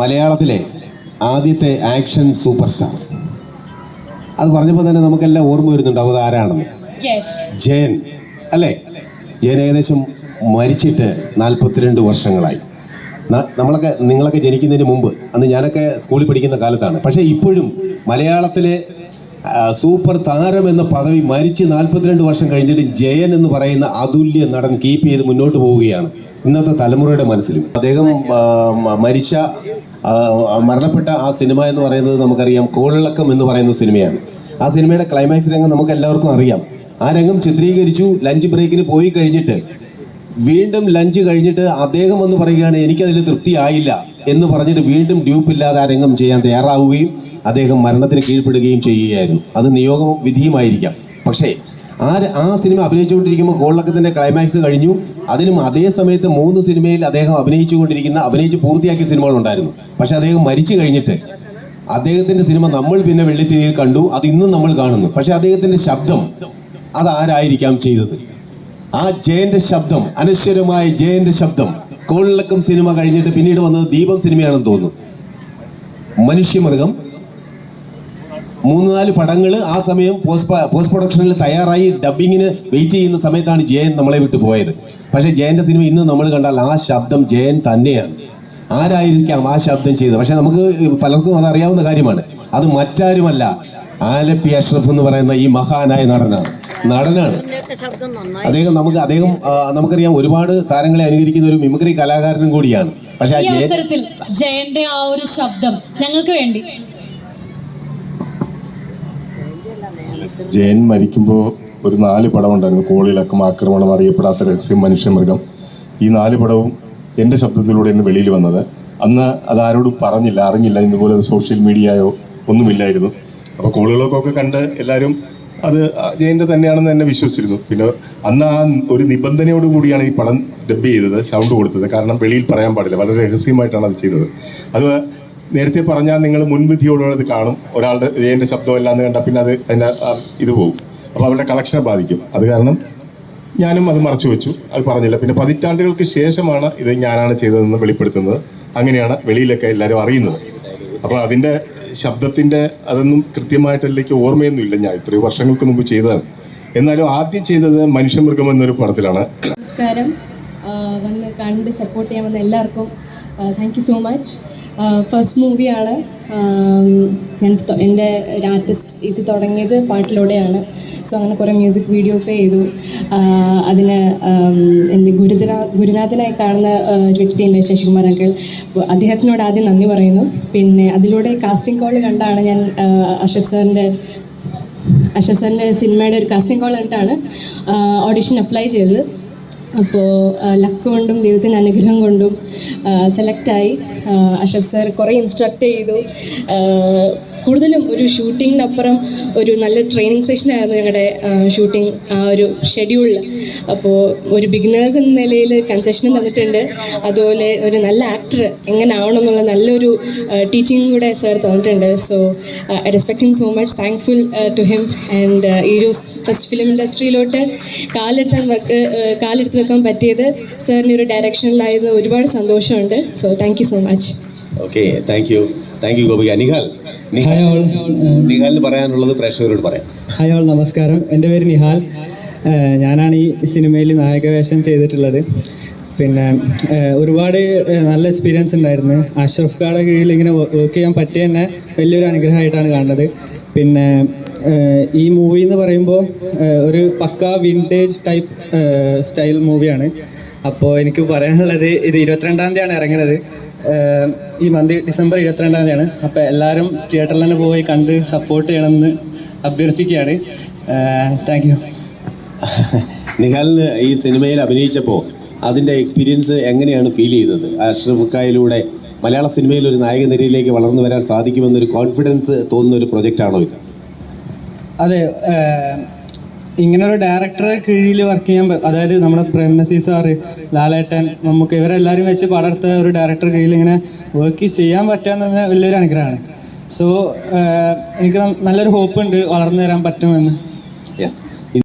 മലയാളത്തിലെ ആദ്യത്തെ action super star അത് പറഞ്ഞപ്പോൾ തന്നെ നമുക്കെല്ലാം ഓർമ്മ വരുന്നുണ്ടാവും അത് ആരാണെന്ന്? ജയൻ. അല്ലേ? ജയൻ ഏകദേശം മരിച്ചിട്ട് നാൽപ്പത്തിരണ്ട് വർഷങ്ങളായി. നമ്മളൊക്കെ നിങ്ങളൊക്കെ ജനിക്കുന്നതിന് മുമ്പ് അന്ന് ഞാനൊക്കെ സ്കൂളിൽ പഠിക്കുന്ന കാലത്താണ്. പക്ഷേ ഇപ്പോഴും മലയാളത്തിലെ സൂപ്പർ താരം എന്ന പദവി മരിച്ച് നാൽപ്പത്തിരണ്ട് വർഷം കഴിഞ്ഞിട്ട് ജയൻ എന്ന് പറയുന്ന അതുല്യ നടൻ കീപ്പ് ചെയ്ത് മുന്നോട്ട് പോവുകയാണ്. ഇന്നത്തെ തലമുറയുടെ മനസ്സിലും. അദ്ദേഹം മരിച്ച മരണപ്പെട്ട ആ സിനിമ എന്ന് പറയുന്നത് നമുക്കറിയാം കോളിളക്കം എന്ന് പറയുന്ന സിനിമയാണ്. ആ സിനിമയുടെ ക്ലൈമാക്സ് രംഗം നമുക്ക് എല്ലാവർക്കും അറിയാം. ആ രംഗം ചിത്രീകരിച്ചു ലഞ്ച് ബ്രേക്കിന് പോയി കഴിഞ്ഞിട്ട് വീണ്ടും ലഞ്ച് കഴിഞ്ഞിട്ട് അദ്ദേഹം എന്ന് പറയുകയാണ് എനിക്കതിൽ തൃപ്തിയായില്ല എന്ന് പറഞ്ഞിട്ട് വീണ്ടും ഡ്യൂപ്പില്ലാതെ ആ രംഗം ചെയ്യാൻ തയ്യാറാവുകയും അദ്ദേഹം മരണത്തിന് കീഴ്പ്പെടുകയും ചെയ്യുകയായിരുന്നു. അത് നിയോഗം വിധിയുമായിരിക്കാം. പക്ഷേ ആ ആ സിനിമ അഭിനയിച്ചുകൊണ്ടിരിക്കുമ്പോൾ ഗോളക്കത്തിന്റെ ക്ലൈമാക്സ് കഴിഞ്ഞു അതിനും അതേ സമയത്ത് മൂന്ന് സിനിമയിൽ അദ്ദേഹം അഭിനയിച്ചുകൊണ്ടിരിക്കുന്ന അഭിനയിച്ച് പൂർത്തിയാക്കിയ സിനിമകളുണ്ടായിരുന്നു. പക്ഷേ അദ്ദേഹം മരിച്ചു കഴിഞ്ഞിട്ട് അദ്ദേഹത്തിന്റെ സിനിമ നമ്മൾ പിന്നെ വെള്ളിത്തിരിയിൽ കണ്ടു അത് ഇന്നും നമ്മൾ കാണുന്നു. പക്ഷേ അദ്ദേഹത്തിന്റെ ശബ്ദം അതാരായിരിക്കാം ചെയ്തത്? ആ ജയന്റെ ശബ്ദം അനശ്വരമായ ജയന്റെ ശബ്ദം കോളിളക്കം സിനിമ കഴിഞ്ഞിട്ട് പിന്നീട് വന്നത് ദീപം സിനിമയാണെന്ന് തോന്നുന്നു. മനുഷ്യമൃഗം മൂന്ന് നാല് പടങ്ങൾ ആ സമയം പോസ്റ്റ് പോസ്റ്റ് പ്രൊഡക്ഷനിൽ തയ്യാറായി ഡബിങ്ങിന് വെയിറ്റ് ചെയ്യുന്ന സമയത്താണ് ജയൻ നമ്മളെ വിട്ടു പോയത്. പക്ഷേ ജയന്റെ സിനിമ ഇന്ന് നമ്മൾ കണ്ടാൽ ആ ശബ്ദം ജയൻ തന്നെയാണ്. ആരായിരിക്കാം ആ ശബ്ദം ചെയ്തത്? പക്ഷേ നമുക്ക് പലർക്കും അത് അറിയാവുന്ന കാര്യമാണ്. അത് മറ്റാരുമല്ല ആലപ്പി അഷ്റഫ് എന്ന് പറയുന്ന ഈ മഹാനായ നടനാണ്. നടനാണ്. അദ്ദേഹം നമുക്ക് അദ്ദേഹം നമുക്കറിയാം ഒരുപാട് താരങ്ങളെ അനുകരിക്കുന്ന ഒരു മിമിക്രി കലാകാരനും കൂടിയാണ്. പക്ഷേ ജയന്റെ ആ ഒരു ശബ്ദം ഞങ്ങൾക്ക് വേണ്ടി ജയൻ മരിക്കുമ്പോൾ ഒരു നാല് പടം ഉണ്ടായിരുന്നു കോളിളക്കം ആക്രമണം അറിയപ്പെടാത്ത രഹസ്യം മനുഷ്യമൃഗം. ഈ നാല് പടവും എന്റെ ശബ്ദത്തിലൂടെ എന്നെ വെളിയിൽ വന്നത്. അന്ന് അത് ആരോടും പറഞ്ഞില്ല അറിഞ്ഞില്ല. ഇതുപോലെ സോഷ്യൽ മീഡിയയോ ഒന്നുമില്ലായിരുന്നു. അപ്പോൾ കോളിളക്കമൊക്കെ കണ്ട് എല്ലാവരും അത് ജയന്റെ തന്നെയാണെന്ന് തന്നെ വിശ്വസിച്ചിരുന്നു. പിന്നെ അന്ന് ആ ഒരു നിബന്ധനയോട് കൂടിയാണ് ഈ പടം ഡബ് ചെയ്തത് സൗണ്ട് കൊടുത്തത്. കാരണം വെളിയിൽ പറയാൻ പാടില്ല. വളരെ രഹസ്യമായിട്ടാണ് അത് ചെയ്തത്. അത് നേരത്തെ പറഞ്ഞാൽ നിങ്ങൾ മുൻവിധിയോടെ അത് കാണും. ഒരാളുടെ ജയന്റെ ശബ്ദം എന്ന് കണ്ടാൽ പിന്നെ അത് അതിന്റെ ഇത് പോകും. അപ്പോൾ അവരുടെ കളക്ഷനെ ബാധിക്കും. അത് കാരണം ഞാനും അത് മറച്ചു വെച്ചു. അത് പറഞ്ഞില്ല. പിന്നെ പതിറ്റാണ്ടുകൾക്ക് ശേഷമാണ് ഇത് ഞാനാണ് ചെയ്തതെന്ന് വെളിപ്പെടുത്തുന്നത്. അങ്ങനെയാണ് വെളിയിലൊക്കെ എല്ലാവരും അറിയുന്നത്. അപ്പോൾ അതിന്റെ ശബ്ദത്തിന്റെ അതൊന്നും കൃത്യമായിട്ടില്ലേക്ക് ഓർമ്മയൊന്നുമില്ല. ഞാൻ ഇത്രയും വർഷങ്ങൾക്ക് മുമ്പ് ചെയ്തതാണ്. എന്നാലും ആദ്യം ചെയ്തത് മനുഷ്യമൃഗം എന്നൊരു പടത്തിലാണ്. നമസ്കാരം. വന്ന് കണ്ട് സപ്പോർട്ട് ചെയ്യാൻ വന്ന എല്ലാവർക്കും thank you so much first മൂവിയാണ് ഞാൻ എന്റെ ഒരു ആർട്ടിസ്റ്റ് ഇത് തുടങ്ങിയത് പാട്ടിലൂടെയാണ്. സോ അങ്ങനെ കുറേ മ്യൂസിക് വീഡിയോസ് ചെയ്തു. ആ, അതിന് എന്റെ ഗുരുതര ഗുരുനാഥനായി കാണുന്ന ആ, ഒരു വ്യക്തിയുണ്ട് ശശികുമാർ അങ്കിൾ അദ്ദേഹത്തിനോട് ആദ്യം നന്ദി പറയുന്നു. പിന്നെ അതിലൂടെ കാസ്റ്റിംഗ് കോൾ കണ്ടാണ് ഞാൻ അശോക് അഷഫ് സാറിന്റെ അഷഫ് സാറിന്റെ സിനിമയുടെ ഒരു കാസ്റ്റിംഗ് കോൾ കണ്ടാണ് ഓഡിഷൻ അപ്ലൈ ചെയ്തത്. അപ്പോൾ ലക്ക് കൊണ്ടും ദൈവത്തിന്റെ അനുഗ്രഹം കൊണ്ടും സെലക്റ്റായി അഷഫ് സാർ കുറേ ഇൻസ്ട്രക്ട് ചെയ്തു. കൂടുതലും ഒരു ഷൂട്ടിങ്ങിനപ്പുറം ഒരു നല്ല ട്രെയിനിങ് സെഷനായിരുന്നു ഞങ്ങളുടെ ഷൂട്ടിംഗ് ആ ഒരു ഷെഡ്യൂളിൽ അപ്പോൾ ഒരു ബിഗിനേഴ്സ് എന്ന നിലയിൽ കൺസെഷനും തന്നിട്ടുണ്ട്. അതുപോലെ ഒരു നല്ല ആക്ടർ എങ്ങനെ ആവണം എന്നുള്ള നല്ലൊരു ടീച്ചിങ് കൂടെ സാർ തന്നിട്ടുണ്ട്. So I respect so much thankful to him and ഈ ഒരു ഫസ്റ്റ് ഫിലിം ഇൻഡസ്ട്രിയിലോട്ട് കാലെടുത്താൻ വെക്ക് കാലെടുത്ത് വെക്കാൻ പറ്റിയത് സാറിന്റെ ഒരു ഡയറക്ഷനിലായിരുന്നു ഒരുപാട് സന്തോഷമുണ്ട്. So thank you so much okay thank you thank you Gopika. Nihal. Nihal നിഹാലിന് പറയാനുള്ളത് പ്രേക്ഷകരോട് പറയാം. ഹായോൾ നമസ്കാരം. എന്റെ പേര് നിഹാൽ. ഞാനാണ് ഈ സിനിമയിൽ നായകവേഷം ചെയ്തിട്ടുള്ളത്. പിന്നെ ഒരുപാട് നല്ല എക്സ്പീരിയൻസ് ഉണ്ടായിരുന്നു. അഷ്റഫ് ഖാടെ കീഴിൽ ഇങ്ങനെ വർക്ക് ചെയ്യാൻ പറ്റിയ തന്നെ വലിയൊരു അനുഗ്രഹമായിട്ടാണ് കാണുന്നത്. പിന്നെ ഈ മൂവി എന്ന് പറയുമ്പോൾ ഒരു പക്ക വിന്റേജ് ടൈപ്പ് സ്റ്റൈൽ മൂവിയാണ് അപ്പോൾ എനിക്ക് പറയാനുള്ളത് ഇത് ഇരുപത്തിരണ്ടാം തീയതിയാണ് ഇറങ്ങുന്നത്. ഈ മന്ത് ഡിസംബർ ഇരുപത്തിരണ്ടാം തീയതിയാണ്. അപ്പോൾ എല്ലാവരും തിയേറ്ററിൽ തന്നെ പോയി കണ്ട് സപ്പോർട്ട് ചെയ്യണമെന്ന് അഭ്യർത്ഥിക്കുകയാണ്. താങ്ക് യു നിഹാലിന് ഈ സിനിമയിൽ അഭിനയിച്ചപ്പോൾ അതിന്റെ എക്സ്പീരിയൻസ് എങ്ങനെയാണ് ഫീൽ ചെയ്തത്? അഷ്റഫ് ഖായിലൂടെ മലയാള സിനിമയിൽ ഒരു നായക നിരയിലേക്ക് വളർന്നു വരാൻ സാധിക്കുമെന്നൊരു കോൺഫിഡൻസ് തോന്നുന്ന ഒരു പ്രൊജക്റ്റാണോ ഇത്? അതെ ഇങ്ങനെ ഒരു ഡയറക്ടറെ കീഴിൽ വർക്ക് ചെയ്യാൻ അതായത് നമ്മുടെ പ്രേം നസീർ സാറ് ലാലേട്ടൻ നമുക്ക് ഇവരെല്ലാവരും വെച്ച് പടർത്ത ഒരു ഡയറക്ടറെ കീഴിൽ ഇങ്ങനെ വർക്ക് ചെയ്യാൻ പറ്റാന്ന് വലിയൊരു അനുഗ്രഹമാണ്. സോ എനിക്ക് നല്ലൊരു ഹോപ്പ് ഉണ്ട് വളർന്നു തരാൻ പറ്റുമെന്ന്. യെസ്